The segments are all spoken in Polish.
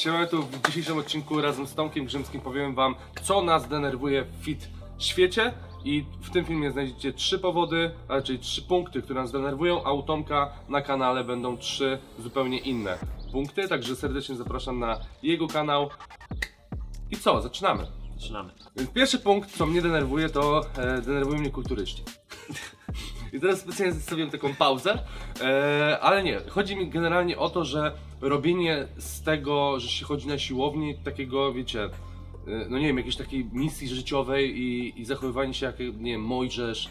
Siema, tu w dzisiejszym odcinku razem z Tomkiem Grzymskim powiem wam, co nas denerwuje w fit świecie i w tym filmie znajdziecie trzy powody, a raczej trzy punkty, które nas denerwują, a u Tomka na kanale będą trzy zupełnie inne punkty, także serdecznie zapraszam na jego kanał. I co, zaczynamy. Zaczynamy. Więc pierwszy punkt, co mnie denerwuje, to e, denerwują mnie kulturyści. I teraz specjalnie zostawiłem taką pauzę, e, ale nie, chodzi mi generalnie o to, że robienie z tego, że się chodzi na siłowni, takiego, wiecie, e, no nie wiem, jakiejś takiej misji życiowej i, i zachowywanie się jak, nie wiem, Mojżesz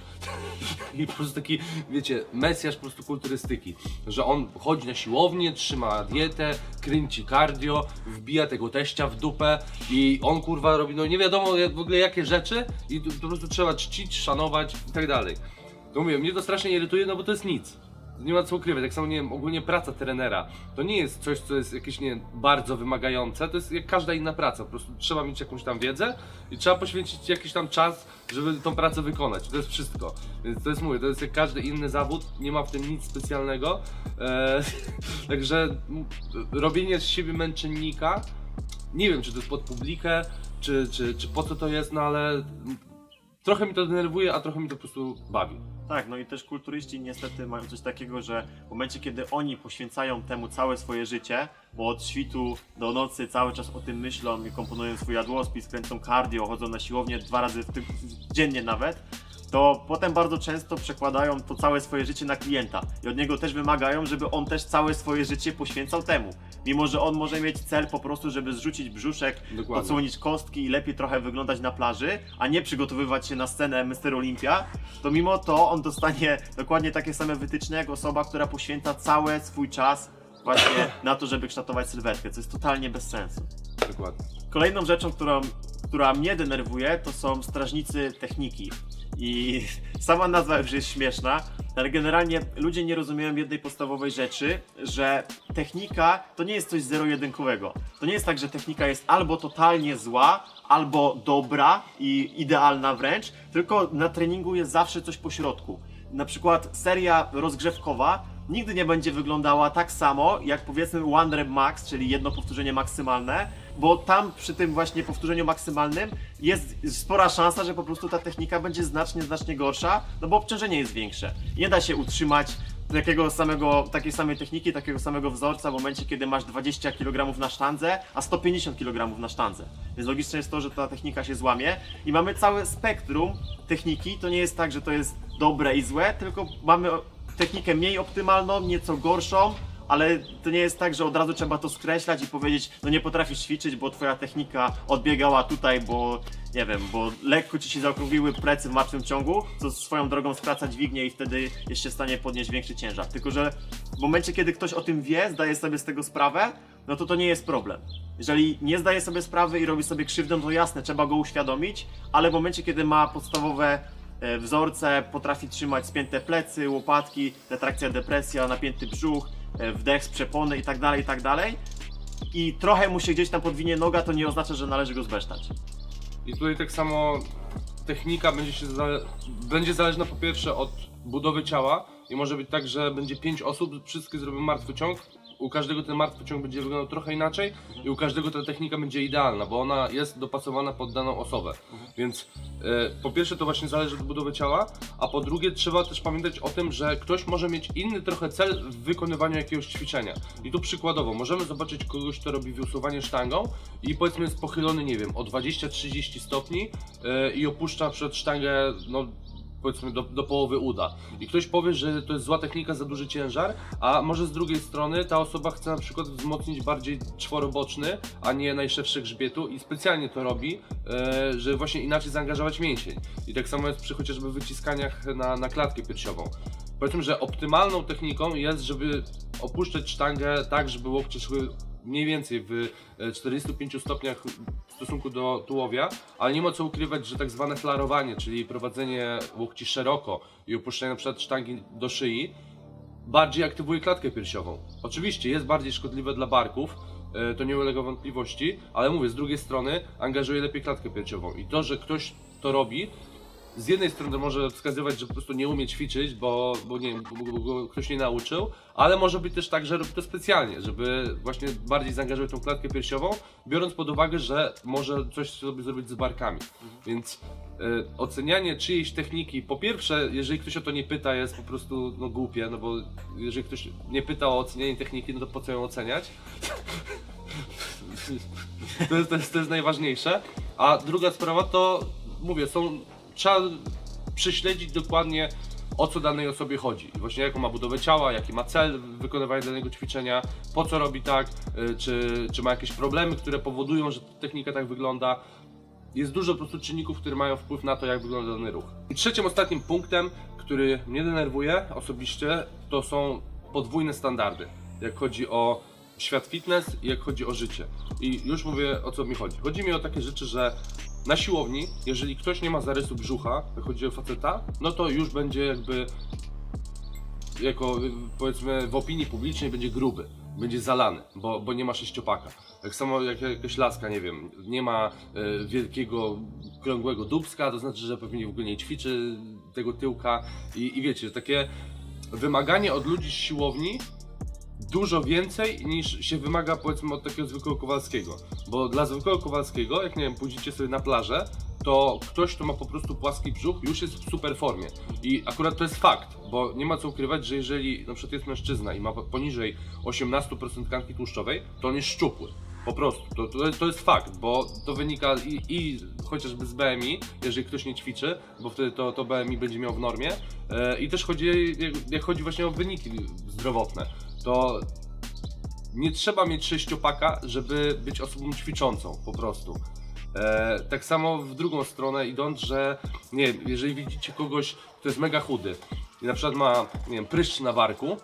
i po prostu taki, wiecie, mesjasz po prostu kulturystyki, że on chodzi na siłownię, trzyma dietę, kręci cardio, wbija tego teścia w dupę i on kurwa robi, no nie wiadomo w ogóle jakie rzeczy i tu- po prostu trzeba czcić, szanować i tak dalej. To mówię, mnie to strasznie irytuje, no bo to jest nic. Nie ma co ukrywać, tak samo nie wiem, ogólnie praca trenera to nie jest coś, co jest jakieś nie bardzo wymagające, to jest jak każda inna praca, po prostu trzeba mieć jakąś tam wiedzę i trzeba poświęcić jakiś tam czas, żeby tą pracę wykonać, to jest wszystko. Więc to jest mówię, to jest jak każdy inny zawód, nie ma w tym nic specjalnego, eee, także robienie z siebie męczennika, nie wiem czy to jest pod publikę, czy, czy, czy po co to jest, no ale trochę mi to denerwuje, a trochę mi to po prostu bawi. Tak, no i też kulturyści niestety mają coś takiego, że w momencie, kiedy oni poświęcają temu całe swoje życie, bo od świtu do nocy cały czas o tym myślą i komponują swój jadłospis, kręcą cardio, chodzą na siłownię dwa razy w ty- dziennie nawet, to potem bardzo często przekładają to całe swoje życie na klienta i od niego też wymagają, żeby on też całe swoje życie poświęcał temu. Mimo, że on może mieć cel po prostu, żeby zrzucić brzuszek, Dokładnie. odsłonić kostki i lepiej trochę wyglądać na plaży, a nie przygotowywać się na scenę Mr. Olympia, to mimo to on dostanie dokładnie takie same wytyczne jak osoba, która poświęca cały swój czas właśnie na to, żeby kształtować sylwetkę, co jest totalnie bez sensu. Dokładnie. Kolejną rzeczą, którą, która mnie denerwuje, to są strażnicy techniki. I sama nazwa już jest śmieszna, ale generalnie ludzie nie rozumieją jednej podstawowej rzeczy, że technika to nie jest coś zero-jedynkowego. To nie jest tak, że technika jest albo totalnie zła, albo dobra i idealna wręcz, tylko na treningu jest zawsze coś pośrodku. Na przykład seria rozgrzewkowa nigdy nie będzie wyglądała tak samo jak powiedzmy one rep max, czyli jedno powtórzenie maksymalne, bo tam przy tym właśnie powtórzeniu maksymalnym jest spora szansa, że po prostu ta technika będzie znacznie, znacznie gorsza, no bo obciążenie jest większe. Nie da się utrzymać takiego samego, takiej samej techniki, takiego samego wzorca w momencie, kiedy masz 20 kg na sztandze, a 150 kg na sztandze. Więc logiczne jest to, że ta technika się złamie i mamy całe spektrum techniki. To nie jest tak, że to jest dobre i złe, tylko mamy technikę mniej optymalną, nieco gorszą, ale to nie jest tak, że od razu trzeba to skreślać i powiedzieć, no nie potrafisz ćwiczyć, bo twoja technika odbiegała tutaj, bo nie wiem, bo lekko ci się zaokrągliły plecy w martwym ciągu, co swoją drogą skraca dźwignię i wtedy jest się w stanie podnieść większy ciężar. Tylko, że w momencie, kiedy ktoś o tym wie, zdaje sobie z tego sprawę, no to to nie jest problem. Jeżeli nie zdaje sobie sprawy i robi sobie krzywdę, to jasne, trzeba go uświadomić, ale w momencie, kiedy ma podstawowe wzorce, potrafi trzymać spięte plecy, łopatki, detrakcja, depresja, napięty brzuch, e, wdech z przepony i tak dalej, i tak. I trochę mu się gdzieś tam podwinie noga, to nie oznacza, że należy go zbesztać. I tutaj tak samo technika będzie się zale- będzie zależna po pierwsze od budowy ciała i może być tak, że będzie 5 osób, wszystkie zrobią martwy ciąg. U każdego ten martwy ciąg będzie wyglądał trochę inaczej i u każdego ta technika będzie idealna, bo ona jest dopasowana pod daną osobę. Więc e, po pierwsze to właśnie zależy od budowy ciała, a po drugie trzeba też pamiętać o tym, że ktoś może mieć inny trochę cel w wykonywaniu jakiegoś ćwiczenia. I tu przykładowo możemy zobaczyć kogoś, kto robi wysuwanie sztangą i powiedzmy jest pochylony, nie wiem, o 20-30 stopni e, i opuszcza przed sztangę, no powiedzmy do, do połowy uda. I ktoś powie, że to jest zła technika, za duży ciężar, a może z drugiej strony ta osoba chce na przykład wzmocnić bardziej czworoboczny, a nie najszerszy grzbietu i specjalnie to robi, e, żeby właśnie inaczej zaangażować mięsień. I tak samo jest przy chociażby wyciskaniach na, na klatkę piersiową. Powiedzmy, że optymalną techniką jest, żeby opuszczać sztangę tak, żeby łokcie szły mniej więcej w e, 45 stopniach w stosunku do tułowia, ale nie ma co ukrywać, że tak zwane flarowanie, czyli prowadzenie łokci szeroko i opuszczenie przykład sztangi do szyi, bardziej aktywuje klatkę piersiową. Oczywiście jest bardziej szkodliwe dla barków, e, to nie ulega wątpliwości, ale mówię, z drugiej strony angażuje lepiej klatkę piersiową i to, że ktoś to robi, z jednej strony może wskazywać, że po prostu nie umie ćwiczyć, bo, bo nie wiem, bo, bo, ktoś nie nauczył, ale może być też tak, że robi to specjalnie, żeby właśnie bardziej zaangażować tą klatkę piersiową, biorąc pod uwagę, że może coś sobie zrobić z barkami. Więc e, ocenianie czyjejś techniki, po pierwsze, jeżeli ktoś o to nie pyta, jest po prostu no, głupie, no bo jeżeli ktoś nie pyta o ocenianie techniki, no to po co ją oceniać? To jest, to, jest, to jest najważniejsze. A druga sprawa to, mówię, są, trzeba prześledzić dokładnie o co danej osobie chodzi. Właśnie jaką ma budowę ciała, jaki ma cel wykonywania danego ćwiczenia, po co robi tak, y, czy, czy ma jakieś problemy, które powodują, że technika tak wygląda. Jest dużo po prostu czynników, które mają wpływ na to, jak wygląda dany ruch. I trzecim, ostatnim punktem, który mnie denerwuje osobiście, to są podwójne standardy. Jak chodzi o świat fitness i jak chodzi o życie. I już mówię o co mi chodzi. Chodzi mi o takie rzeczy, że na siłowni, jeżeli ktoś nie ma zarysu brzucha, jak chodzi o faceta, no to już będzie jakby jako y, powiedzmy w opinii publicznej będzie gruby, będzie zalany, bo, bo nie ma sześciopaka. Tak samo jak jakaś laska, nie wiem, nie ma e, wielkiego, krągłego dubska, to znaczy, że pewnie w ogóle nie ćwiczy tego tyłka i, i wiecie, takie wymaganie od ludzi z siłowni dużo więcej niż się wymaga powiedzmy od takiego zwykłego Kowalskiego. Bo dla zwykłego Kowalskiego, jak nie wiem, pójdziecie sobie na plażę, to ktoś, kto ma po prostu płaski brzuch, już jest w super formie. I akurat to jest fakt, bo nie ma co ukrywać, że jeżeli na przykład jest mężczyzna i ma poniżej 18% tkanki tłuszczowej, to on jest szczupły. Po prostu, to, to, to jest fakt, bo to wynika i, i chociażby z BMI, jeżeli ktoś nie ćwiczy, bo wtedy to, to BMI będzie miał w normie. E, I też chodzi, jak, jak chodzi właśnie o wyniki zdrowotne, to nie trzeba mieć sześciopaka, żeby być osobą ćwiczącą, po prostu. E, tak samo w drugą stronę idąc, że nie wiem, jeżeli widzicie kogoś, kto jest mega chudy i na przykład ma, nie wiem, pryszcz na barku,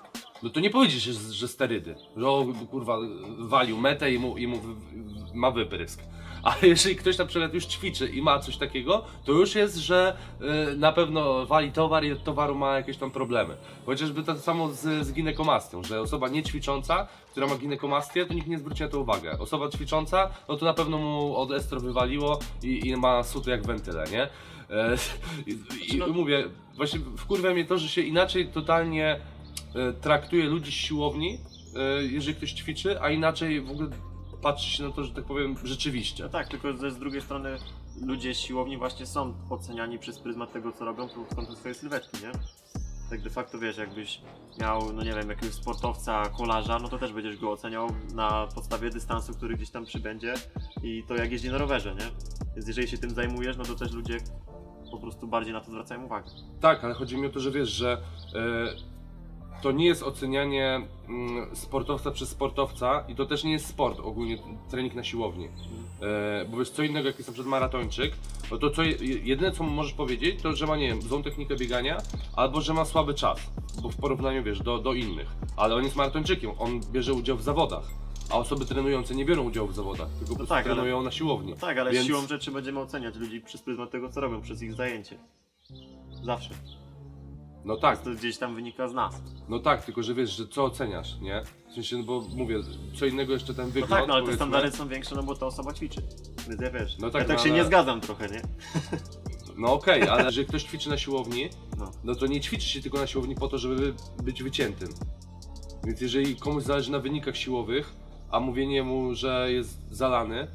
no to nie powiedzieć, że, że sterydy, że o, kurwa walił metę i mu, i mu ma wyprysk. Ale jeżeli ktoś na przykład już ćwiczy i ma coś takiego, to już jest, że y, na pewno wali towar i od towaru ma jakieś tam problemy. Chociażby to samo z, z ginekomastią, że osoba niećwicząca, która ma ginekomastię, to nikt nie zwróci na to uwagę. Osoba ćwicząca, no to na pewno mu od estro wywaliło i, i ma suty jak wentyle, nie? E, I, i no- mówię, właśnie wkurwia mnie to, że się inaczej totalnie e, traktuje ludzi z siłowni, e, jeżeli ktoś ćwiczy, a inaczej w ogóle patrzy się na to, że tak powiem, rzeczywiście. No tak, tylko że z drugiej strony ludzie siłowni właśnie są oceniani przez pryzmat tego, co robią pod kątem swojej sylwetki, nie? Tak de facto wiesz, jakbyś miał, no nie wiem, jakiegoś sportowca, kolarza, no to też będziesz go oceniał na podstawie dystansu, który gdzieś tam przybędzie i to jak jeździ na rowerze, nie? Więc jeżeli się tym zajmujesz, no to też ludzie po prostu bardziej na to zwracają uwagę. Tak, ale chodzi mi o to, że wiesz, że e, to nie jest ocenianie mm, sportowca przez sportowca i to też nie jest sport ogólnie, trening na siłowni. E, bo wiesz, co innego jak jest na przykład maratończyk, no to co, je- jedyne co mu możesz powiedzieć, to że ma, nie wiem, złą technikę biegania, albo że ma słaby czas, bo w porównaniu, wiesz, do, do innych. Ale on jest maratończykiem, on bierze udział w zawodach, a osoby trenujące nie biorą udziału w zawodach, tylko po prostu tak, ale- trenują na siłowni. No tak, ale Więc- siłą rzeczy będziemy oceniać ludzi przez pryzmat tego, co robią, przez ich zajęcie. Zawsze. No tak, To gdzieś tam wynika z nas. No tak, tylko że wiesz, że co oceniasz, nie? W sensie, no bo mówię, co innego jeszcze ten No wygląd, tak, no ale te powiedzmy. standardy są większe, no bo ta osoba ćwiczy. Więc ja wiesz. No tak, ja tak no się ale- nie zgadzam trochę, nie? No okej, ale jeżeli ktoś ćwiczy na siłowni, No. no to nie ćwiczy się tylko na siłowni po to, żeby być wyciętym. Więc jeżeli komuś zależy na wynikach siłowych, a mówienie mu, że jest zalany,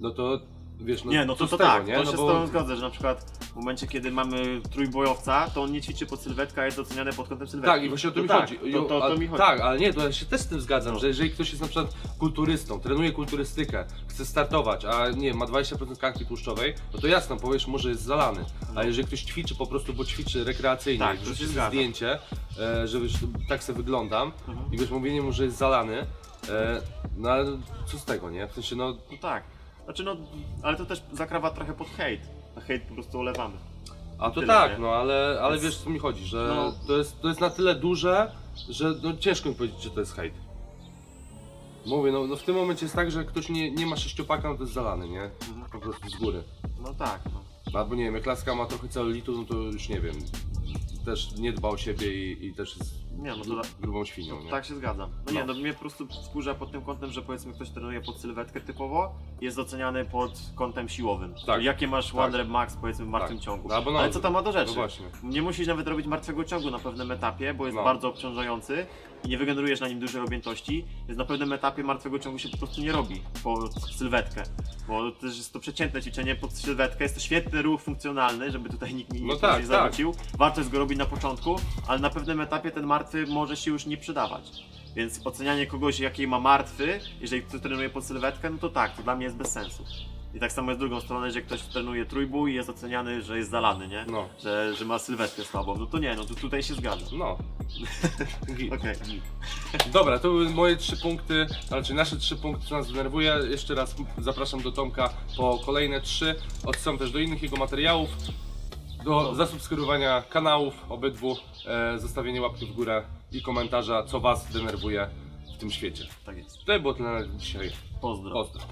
no to wiesz, no nie, no to, co to z tego, tak, nie? to no się z tobą zgodzę, że na przykład w momencie, kiedy mamy trójbojowca, to on nie ćwiczy pod sylwetkę, a jest oceniany pod kątem sylwetki. Tak, i właśnie o to mi tak, chodzi. To, to, to mi chodzi. Tak, ale nie, to ja się też z tym zgadzam, No. że jeżeli ktoś jest na przykład kulturystą, trenuje kulturystykę, chce startować, a nie ma 20% tkanki tłuszczowej, no to jasno, powiesz mu, że jest zalany. No. A jeżeli ktoś ćwiczy po prostu, bo ćwiczy rekreacyjnie, Tak, to wrzuci się sobie zgadzam. zdjęcie, e, że wiesz, tak sobie wyglądam Mhm. i wiesz, mówienie mu, że jest zalany, e, no ale co z tego, nie? W sensie, no No tak. Znaczy no, ale to też zakrawa trochę pod hejt. A hejt po prostu olewamy. A to Tyle, tak, nie? no ale, ale Więc- wiesz co mi chodzi, że No. to, jest, to jest na tyle duże, że no, ciężko mi powiedzieć, czy to jest hejt. Mówię, no, no w tym momencie jest tak, że jak ktoś nie, nie ma sześciopaka, no to jest zalany, nie? Mhm. Po prostu z góry. No tak, no. Albo nie wiem, jak laska ma trochę celulitu, no to już nie wiem, też nie dba o siebie i, i też jest Nie, no to da- grubą świnią, nie? Tak się zgadzam. No, No. nie, no mnie po prostu wkurza pod tym kątem, że powiedzmy ktoś trenuje pod sylwetkę typowo, jest oceniany pod kątem siłowym. Tak. Jakie masz Tak. one rep max powiedzmy w martwym Tak. ciągu. No, albo no, Ale co to ma do No rzeczy? właśnie. Nie musisz nawet robić martwego ciągu na pewnym etapie, bo jest No. bardzo obciążający i nie wygenerujesz na nim dużej objętości, więc na pewnym etapie martwego ciągu się po prostu nie robi pod sylwetkę. Bo też jest to przeciętne ćwiczenie pod sylwetkę, jest to świetny ruch funkcjonalny, żeby tutaj nikt mi No tak, nie tak. zawrócił. Warto jest go robić na początku, ale na pewnym etapie ten martwy może się już nie przydawać. Więc ocenianie kogoś, jaki ma martwy, jeżeli ktoś trenuje pod sylwetkę, no to tak, to dla mnie jest bez sensu. I tak samo jest z drugą stronę, że ktoś trenuje trójbój i jest oceniany, że jest zalany, nie? No, że, że ma sylwetkę słabą. No to nie, no to tutaj się zgadzam. no. Git. Okej. Dobra, to były moje trzy punkty, znaczy nasze trzy punkty, co nas denerwuje. Jeszcze raz zapraszam do Tomka po kolejne trzy. Odsyłam też do innych jego materiałów, do zasubskrybowania kanałów obydwu, e, zostawienie łapki w górę i komentarza, co Was denerwuje w tym świecie. Tak jest. To było tyle na dzisiaj. Pozdro. Pozdro.